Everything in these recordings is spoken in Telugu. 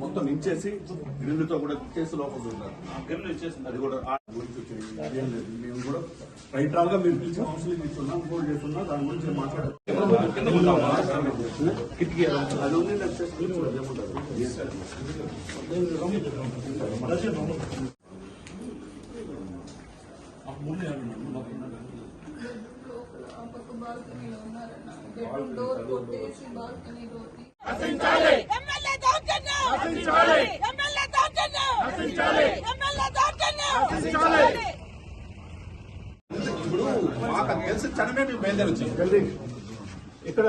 మొత్తం ఇచ్చేసి గ్రిల్లుతో కూడా చేసి లోపల ఉన్నారు అది కూడా గురించి మేము కూడా రైట్రాల్గా మీరు పిలిచి కౌన్సిలింగ్ ఇస్తున్నాం కూడా చేస్తున్నాం దాని గురించి మాట్లాడారు అది బాల్కనీలో ఉన్నారన్న బెడ్రూమ్ డోర్ కొట్టేసి బాల్కనీ డోర్ తీ- ఎమ్మెల్యే దౌర్జన్యం ఎమ్మెల్యే దౌర్జన్యం ఎమ్మెల్యే దౌర్జన్యం ఇప్పుడు మాకు అది తెలిసి చనమే మేము బయలుదేరి వచ్చాం ఇక్కడే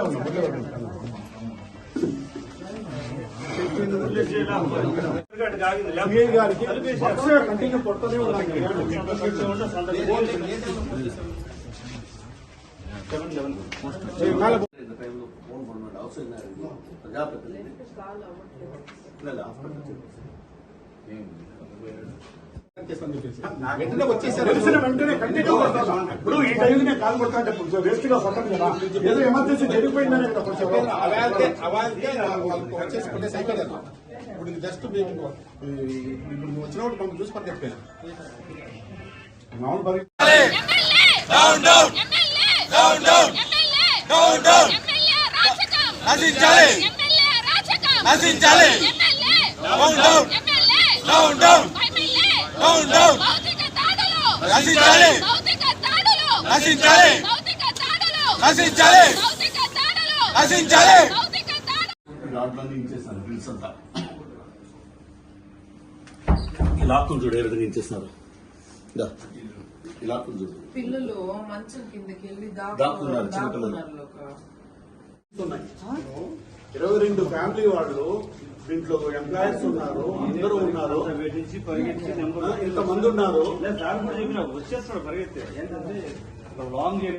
గారికి కంటిన్యూ కొడుతూనే ఉన్నాం ఏ, మేల టైంలో ఫోన్ కొన్నాడు అవసరం ప్రజాప్రతినిధి ఇప్పుడు ఈ టైం కాల్ కొడతా వేస్ట్గా కదా ఏదో ఎమర్జెన్సీ జరిగిపోయిందని ఇప్పుడు జస్ట్ మేము ఇప్పుడు వచ్చినప్పుడు చెప్పాను మామూలు పరిస్థితి డౌన్ డౌన్ డౌన్ డౌన్ నశించాలి. నశించాలి. Down down down down down down నశించాలి. నశించాలి. నశించాలి. నశించాలి. బిల్స్ అంతా ఈ లాక్కుని ఏ విధంగా ఇచ్చేస్తున్నారు? పిల్లలు మంచం కిందకి వెళ్ళి దాక్కున్నారు, చిన్న పిల్లలు. ఉన్నాయి. ఇరవై రెండు ఫ్యామిలీ వాళ్ళు దీంట్లో ఎంప్లాయర్స్ ఉన్నారు అందరూ ఉన్నారు. నుంచి పరిగెత్తి నెంబర్ ఇంతమంది ఉన్నారు వచ్చేస్తాడు పరిగెత్తే. ఏంటంటే లాంగ్